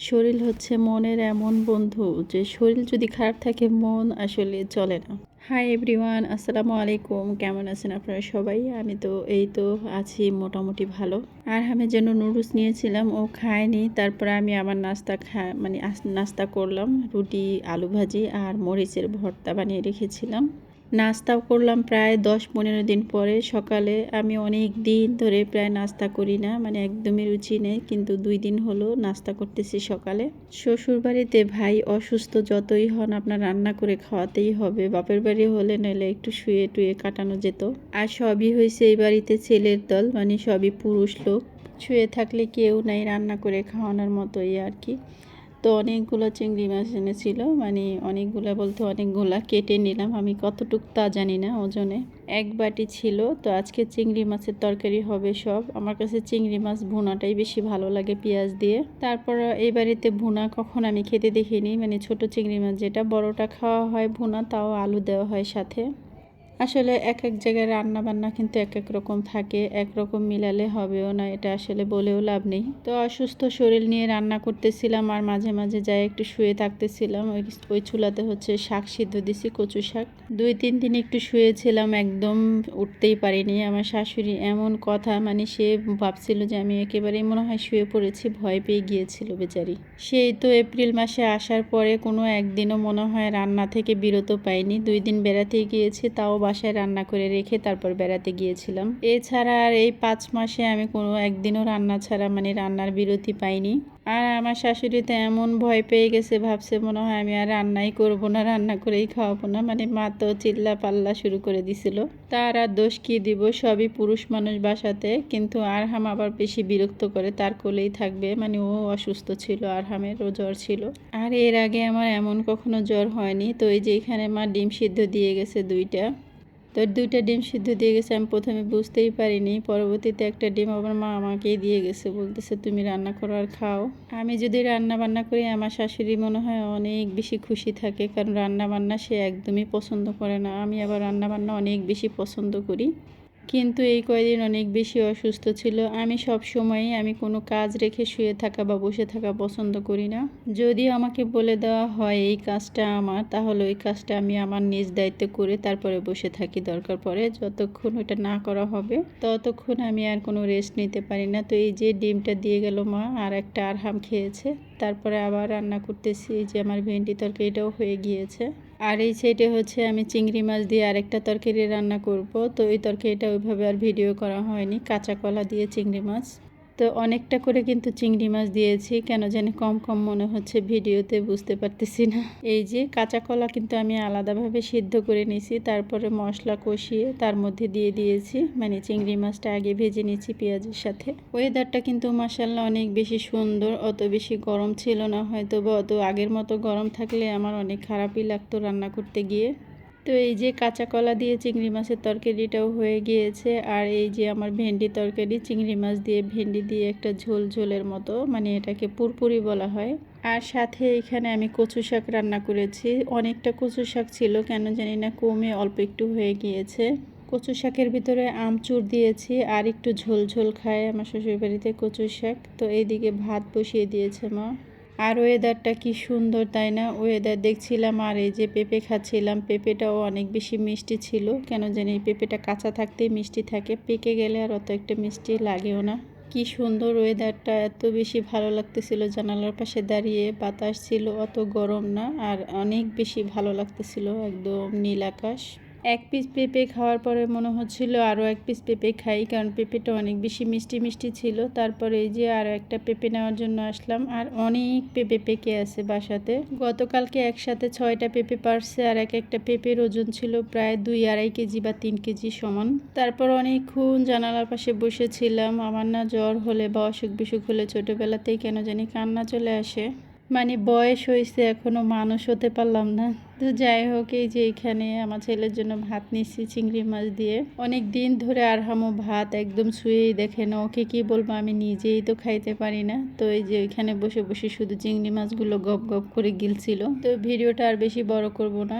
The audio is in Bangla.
শরীর হচ্ছে মনের এমন বন্ধু যে শরীর যদি খারাপ থাকে, মন আসলে চলে না। হাই এভরিওয়ান আসসালামু আলাইকুম। কেমন আছেন আপনারা সবাই? আমি তো এই তো আছি মোটামুটি ভালো। আর আমি যেন নুডলস নিয়েছিলাম, ও খায়নি। তারপরে আমি আমার নাস্তা খা মানে নাস্তা করলাম, রুটি, আলু ভাজি আর মরিচের ভর্তা বানিয়ে রেখেছিলাম। নাস্তাও করলাম প্রায় দশ পনেরো দিন পরে। সকালে আমি অনেক দিন ধরে প্রায় নাস্তা করি না মানে একদমই রুচি নেই, কিন্তু দুই দিন হলো নাস্তা করতেছি সকালে। শ্বশুর বাড়িতে ভাই অসুস্থ, যতই হন আপনার রান্না করে খাওয়াতেই হবে। বাপের বাড়ি হলে নইলে একটু শুয়ে টুয়ে কাটানো যেত। আর সবই হয়েছে এই বাড়িতে ছেলের দল মানে সবই পুরুষ লোক। শুয়ে থাকলে কেউ নাই রান্না করে খাওয়ানোর মতোই আর কি। তো অনেকগুলো চিংড়ি মাছ এনেছিল। মানে অনেকগুলো বলতে অনেকগুলা কেটে নিলাম। আমি কতটুক তা জানি না, ওজনে। এক বাটি ছিল, তো আজকে চিংড়ি মাছের তরকারি হবে সব। আমার কাছে চিংড়ি মাছ ভুনাটাই বেশি ভালো লাগে পেঁয়াজ দিয়ে। তারপর এই বাড়িতে ভুনা কখন আমি খেতে দেখিনি। মানে ছোট চিংড়ি মাছ যেটা বড়টা খাওয়া হয় ভুনা, তাও আলু দেওয়া হয় সাথে। আসলে এক এক জায়গায় রান্না বান্না কিন্তু এক এক রকম থাকে এক রকম মিলালে হবেও না, এটা আসলে বলেও লাভ নেই। তো অসুস্থ শরীর নিয়ে রান্না করতেছিলাম আর মাঝে মাঝে যাই একটু শুয়ে থাকতেছিলাম, ওই ওই চুলাতে হচ্ছে শাক সিদ্ধ দিছি, কচু শাক। দুই তিন দিন একটু শুয়েছিলাম, একদম উঠতেই পারিনি। আমার শাশুড়ি এমন কথা মানে সে ভাবছিল যে আমি একেবারেই মনে হয় শুয়ে পড়েছি, ভয় পেয়ে গিয়েছিল বেচারি। সেই তো এপ্রিল মাসে আসার পরে কোনো একদিনও মনে হয় রান্না থেকে বিরত পাইনি। দুই দিন বেড়াতে গিয়েছি, তাও বাসায় রান্না করে রেখে তারপর বেড়াতে গিয়েছিলাম। এছাড়া আর এই পাঁচ মাসে আমি কোনো একদিনও রান্না ছাড়া মানে রান্নার বিরতি পাইনি। আর আমার শাশুড়ি তো এমন ভয় পেয়ে গেছে, ভাবছে মনে হয় আমি আর রান্নাই করব না, রান্না করেই খাওয়াবো না। মানে মা তো চিল্লা পাল্লা শুরু করে দিছিল। তার আর দোষ কি দিব? সবই পুরুষ মানুষ বাসাতে, কিন্তু আরহাম আবার বেশি বিরক্ত করে, তার কোলেই থাকবে। মানে ও অসুস্থ ছিল, আরহামেরও জ্বর ছিল। আর এর আগে আমার এমন কখনো জ্বর হয়নি। তো এই যে এখানে মা ডিম সিদ্ধ দিয়ে গেছে দুইটা। তো দুইটা ডিম সিদ্ধ দিয়ে গেছে, আমি প্রথমে বুঝতেই পারিনি, পরবর্তীতে একটা ডিম আমার মা আমাকেই দিয়ে গেছে, বলতেছে, তুমি রান্না করো আর খাও। আমি যদি রান্না বান্না করি, আমার শাশুড়ি মনে হয় অনেক বেশি খুশি থাকে, কারণ রান্না বান্না সে একদমই পছন্দ করে না। আমি আবার রান্না বান্না অনেক বেশি পছন্দ করি। কিন্তু এই কয়দিন অনেক বেশি অসুস্থ ছিল। আমি সব সময়ই আমি কোনো কাজ রেখে শুয়ে থাকা বা বসে থাকা পছন্দ করি না। যদি আমাকে বলে দেওয়া হয় এই কাজটা আমার, তাহলে ওই কাজটা আমি আমার নিজ দায়িত্ব করে তারপরে বসে থাকি দরকার পড়ে। যতক্ষণ ওটা না করা হবে, ততক্ষণ আমি আর কোনো রেস্ট নিতে পারি না। তো এই যে ডিমটা দিয়ে গেল মা, আর একটা আরহাম খেয়েছে। তারপরে আবার রান্না করতেছি যে আমার ভেন্ডি তরকারিটাও হয়ে গিয়েছে। আর এই সাইডে হচ্ছে আমি চিংড়ি মাছ দিয়ে আরেকটা তরকারি রান্না করব। তো এই তরকারিটা ওইভাবে আর ভিডিও করা হয়নি। কাঁচা কলা দিয়ে চিংড়ি মাছ। তো অনেকটা করে কিন্তু চিংড়ি মাছ দিয়েছি, কেন জানি কম কম মনে হচ্ছে ভিডিওতে বুঝতে পারতেছি না। এই যে কাঁচা কলা কিন্তু আমি আলাদাভাবে সিদ্ধ করে নিয়েছি, তারপরে মশলা কষিয়ে তার মধ্যে দিয়ে দিয়েছি মানে চিংড়ি মাছটা আগে ভেজে নিয়েছি পেঁয়াজের সাথে। ওয়েদারটা কিন্তু মাসাল্লাহ অনেক বেশি সুন্দর, অত বেশি গরম ছিল না হয়তো বা অত আগের মতো গরম থাকলে আমার অনেক খারাপই লাগতো রান্না করতে গিয়ে। তো এই যে কাঁচা কলা দিয়ে চিংড়ি মাছের তরকারিটাও হয়ে গিয়েছে, আর এই যে আমার ভেন্ডি তরকারি, চিংড়ি মাছ দিয়ে ভেন্ডি দিয়ে একটা ঝোল ঝোলের মতো মানে এটাকে পুরপুরি বলা হয়। আর সাথে এখানে আমি কচু শাক রান্না করেছি। অনেকটা কচু শাক ছিল, কেন জানি না, কমে অল্প একটু হয়ে গিয়েছে। কচু শাকের ভিতরে আমচুর দিয়েছি, আর একটু ঝোল ঝোল খায় আমার শ্বশুর বাড়িতে কচু শাক। তো এইদিকে ভাত বসিয়ে দিয়েছে মা। আর ওয়েদারটা কি সুন্দর, তাই না? ওয়েদার দেখছিলাম আর এই যে পেঁপে খাচ্ছিলাম, পেঁপেটাও অনেক বেশি মিষ্টি ছিল। কেন জানি এই পেঁপেটা কাঁচা থাকতেই মিষ্টি থাকে, পেকে গেলে আর অত একটা মিষ্টি লাগেও না। কি সুন্দর ওয়েদারটা এত বেশি ভালো লাগতেছিল। জানালার পাশে দাঁড়িয়ে বাতাস ছিল, অত গরম না, আর অনেক বেশি ভালো লাগতেছিল, একদম নীল আকাশ। এক পিস পেঁপে খাওয়ার পরে মনে হচ্ছিল আরও এক পিস পেঁপে খাই, কারণ পেঁপেটা অনেক বেশি মিষ্টি মিষ্টি ছিল। তারপরে এই যে আরও একটা পেঁপে নেওয়ার জন্য আসলাম, আর অনেক পেঁপে পেকে আছে বাসাতে। গতকালকে একসাথে ছয়টা পেঁপে পারছে, আর এক একটা পেঁপের ওজন ছিল প্রায় দুই আড়াই কেজি বা তিন কেজি সমান। তারপর অনেকক্ষণ জানালার পাশে বসেছিলাম। আমার না জ্বর হলে বা অসুখ বিসুখ হলে ছোটোবেলাতেই কেন জানি কান্না চলে আসে। মানে বয়স হয়েছে এখনও মানুষ হতে পারলাম না। তো যাই হোক, এই যে এখানে আমার ছেলের জন্য ভাত নিচ্ছি চিংড়ি মাছ দিয়ে। অনেক দিন ধরে আর হামো ভাত একদম শুয়েই দেখে না, ওকে কী বলব, আমি নিজেই তো খাইতে পারি না। তো এই যে এখানে বসে বসে শুধু চিংড়ি মাছগুলো গপ গপ করে গিলছিল। তো ভিডিওটা আর বেশি বড় করব না।